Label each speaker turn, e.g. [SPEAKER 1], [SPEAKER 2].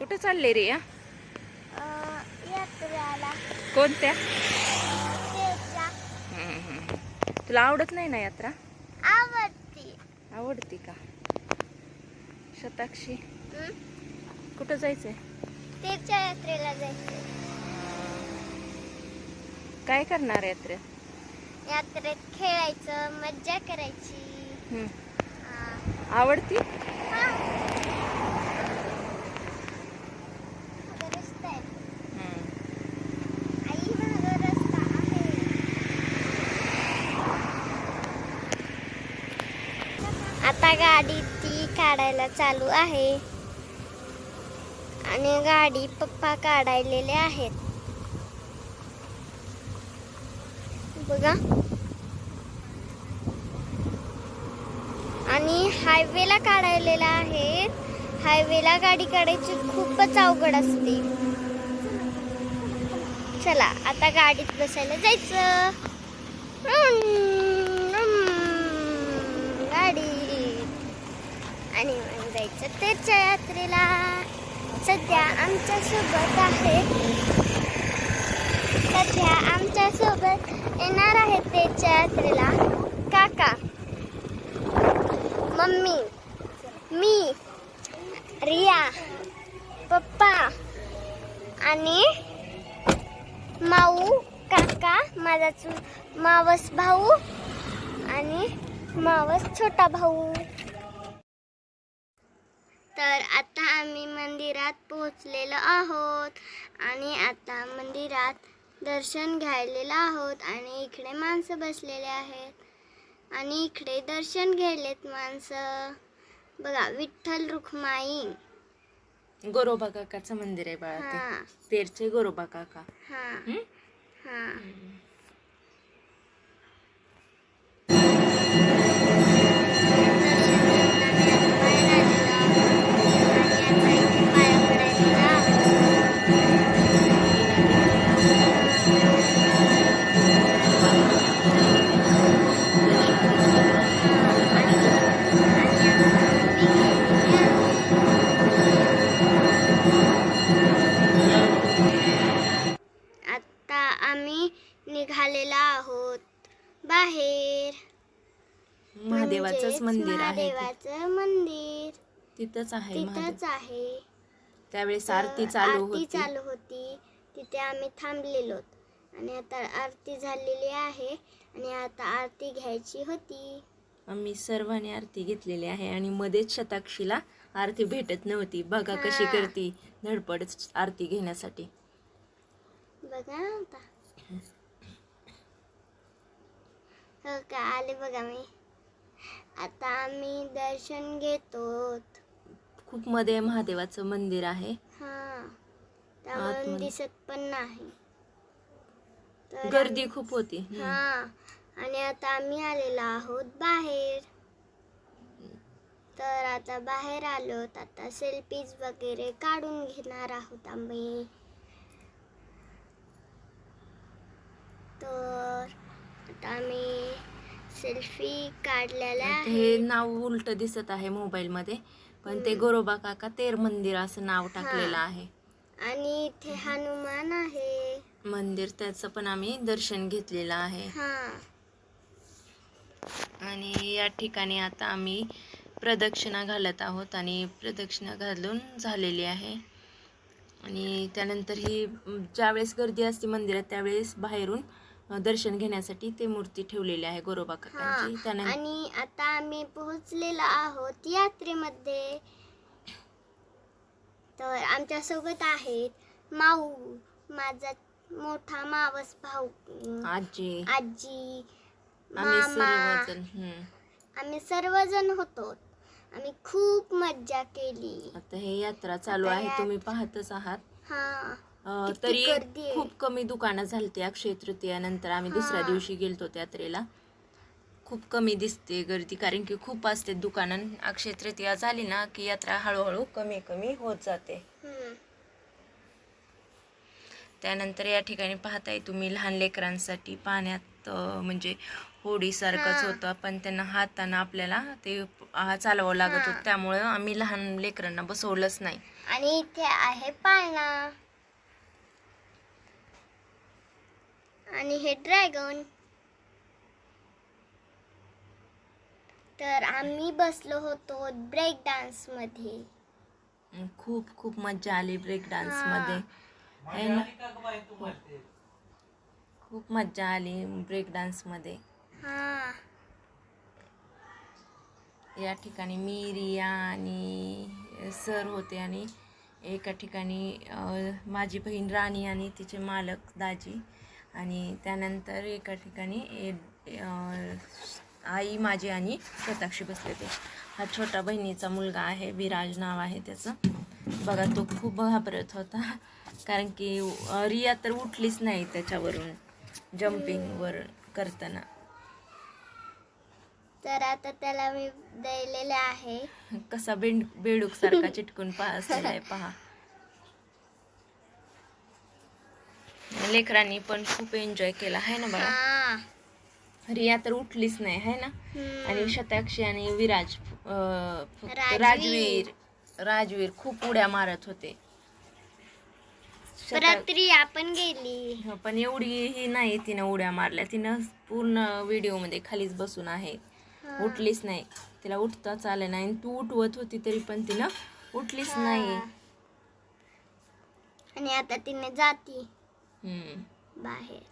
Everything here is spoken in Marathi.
[SPEAKER 1] कुठं चालले रे? या कोणत्या. तुला आवडत नाही ना यात्रा?
[SPEAKER 2] आवडती.
[SPEAKER 1] आवडती का? शताक्षी? कुठं जायचंय?
[SPEAKER 2] त्याच्या यात्रेला जायचं
[SPEAKER 1] काय करणार यात्रेत?
[SPEAKER 2] यात्रेत खेळायचं मज्जा करायची. हा.
[SPEAKER 1] आवडती
[SPEAKER 2] हा. मागं रस्ता आहे.
[SPEAKER 1] हम्म.
[SPEAKER 2] आई मागं रस्ता आहे आता गाडी ती काढायला चालू आहे. आणि गाडी पप्पा काढायलेले आहेत. बघा. आणि हायवेला काढायलेला आहे. हायवेला गाडी काढायची खूपच अवघड असते. चला आता गाडीत बसायला जायचं. गाडी. आणि मग जायचं त्याच्या यात्रेला सध्या आमच्यासोबत आहे. सध्या आमच्यासोबत येणार आहेत त्याच्या यात्रेला काका मम्मी मी रिया पप्पा आणि माऊ काका माझा मावस भाऊ आणि मावस छोटा भाऊ. तर आता आम्ही मंदिरात पोहोचलेलो आहोत. आणि आता मंदिरात दर्शन घ्यायलेलो आहोत आणि इकडे माणसं बसलेले आहेत. आणि इकडे दर्शन घ्यायलेत माणसं. बघा विठ्ठल रुखमाई
[SPEAKER 1] गोरोबा काकाचं मंदिर आहे बाळा ते.
[SPEAKER 2] हा.
[SPEAKER 1] तेरचे गोरोबा काका.
[SPEAKER 2] हा.
[SPEAKER 1] हम्म?
[SPEAKER 2] हा. बाहेर.
[SPEAKER 1] महादेवाचंच
[SPEAKER 2] म्हणजेच
[SPEAKER 1] मंदिर आहे.
[SPEAKER 2] महादेवाचं मंदिर.
[SPEAKER 1] तिथंच आहे महादेव.
[SPEAKER 2] तिथंच आहे.
[SPEAKER 1] त्यावेळेस आरती चालू
[SPEAKER 2] आरती
[SPEAKER 1] होती.
[SPEAKER 2] चालू होती. तिथे आम्ही थांबलेलो आणि आता आरती झालेली आहे आणि आता आरती घ्यायची होती.
[SPEAKER 1] आम्ही सर्वांनी आरती घेतलेली आहे आणि मध्येच शताक्षीला आरती भेटत नव्हती. बघा कशी
[SPEAKER 2] हा.
[SPEAKER 1] करती धडपड आरती घेण्यासाठी.
[SPEAKER 2] बघा आता. हो का? आले बघा मी. आता आम्ही दर्शन घेतो
[SPEAKER 1] खूप मध्ये महादेवाचं मंदिर आहे.
[SPEAKER 2] हा.
[SPEAKER 1] आतमध्ये.
[SPEAKER 2] दिसत पण नाही. तर
[SPEAKER 1] गर्दी खूप होती. हम्म.
[SPEAKER 2] हा. आणि आता आम्ही आलेलो आहोत बाहेर. तर आता बाहेर आलो आता सेल्फीज वगैरे काढून घेणार आहोत आम्ही. तर आता आम्ही सेल्फी काढलेल्या
[SPEAKER 1] हे नाव उलट दिसत आहे मोबाईल मध्ये पण ते गोरोबा काका तेर मंदिर असं नाव टाकलेलं. आहे.
[SPEAKER 2] आणि इथे हनुमान आहे.
[SPEAKER 1] मंदिर त्याचं पण आम्ही दर्शन घेतलेलं आहे.
[SPEAKER 2] हा.
[SPEAKER 1] आणि या ठिकाणी आता आम्ही प्रदक्षिणा घालत आहोत आणि प्रदक्षिणा घालून झालेली आहे. आणि त्यानंतर ही म, ज्यावेळेस गर्दी असते मंदिरात त्यावेळेस बाहेरून दर्शन घेण्यासाठी ते मूर्ती ठेवलेली आहे गोरोबा काकांची त्यानंतर
[SPEAKER 2] आणि आता आम्ही पोहोचलेलो आहोत यात्रेमध्ये. तर आमच्यासोबत आहेत माऊ माझा मोठा मावस भाऊ
[SPEAKER 1] आजी.
[SPEAKER 2] आजी
[SPEAKER 1] आम्ही
[SPEAKER 2] मामा.
[SPEAKER 1] सर्वजण हम्म.
[SPEAKER 2] आम्ही सर्वजण होतो. आम्ही खूप मज्जा केली.
[SPEAKER 1] आता हे यात्रा चालू आहे तुम्ही पाहतच आहात.
[SPEAKER 2] हा.
[SPEAKER 1] अ,
[SPEAKER 2] किती
[SPEAKER 1] तरी
[SPEAKER 2] गर्दी आहे.
[SPEAKER 1] खूप कमी दुकानं झालती अक्षय तृतीयानंतर आम्ही दुसऱ्या. दिवशी गेलतो यात्रेला खूप कमी दिसते गर्दी कारण की खूप असते दुकानं अक्षय तृतीया झाली ना की यात्रा हळूहळू कमी कमी होत जाते
[SPEAKER 2] हम्म.
[SPEAKER 1] त्यानंतर या ठिकाणी पाहताय तुम्ही लहान लेकरांसाठी पाण्यात अ, म्हणजे होडीसारखंच
[SPEAKER 2] हा.
[SPEAKER 1] होतं पण त्यांना हातानं आपल्याला ते चालवावं लागत. होतं त्यामुळं आम्ही लहान लेकरांना बसवलंच नाही
[SPEAKER 2] आणि इथे आहे पाळणा आणि हे ड्रॅगन. तर आम्ही बसलो होतो ब्रेक
[SPEAKER 1] डान्समध्ये. खूप खूप मज्जा आली ब्रेक डान्स. मध्ये. खूप मज्जा आली ब्रेक डान्समध्ये.
[SPEAKER 2] हा.
[SPEAKER 1] या ठिकाणी मी रिया आणि सर होते आणि एका ठिकाणी माझी बहीण राणी आणि तिचे मालक दाजी. आणि त्यानंतर एका ठिकाणी आई माझी आणि स्वतःशी बसले ते हा छोटा बहिणीचा मुलगा आहे विराज नाव आहे त्याचं. बघा तो खूप घाबरत होता. कारण की रिया तर उठलीच नाही त्याच्यावरून जम्पिंगवर करताना.
[SPEAKER 2] तर आता त्याला मी दिलेले आहे.
[SPEAKER 1] कसा बेंड बेडूक सारखा चिटकून पहा असलेला आहे पहा. लेकरांनी पण खूप एन्जॉय केला आहे ना बाळा?
[SPEAKER 2] हा.
[SPEAKER 1] रिया तर उठलीच नाही आहे ना. आणि शताक्षी आणि विराज
[SPEAKER 2] राजवीर.
[SPEAKER 1] राजवीर खूप उड्या मारत होते. शता-
[SPEAKER 2] परत रिया पण गेली.
[SPEAKER 1] हो, पण एवढी ही नाही तिनं उड्या मारल्या. तिनं पूर्ण व्हिडिओमध्ये खालीच बसून आहे.
[SPEAKER 2] हा.
[SPEAKER 1] उठलीच नाही. तिला उठताच आलं नाही. तू उठवत होती तरी पण तिनं उठलीच नाही.
[SPEAKER 2] हा. आणि आता तिने जाती. बाहेर.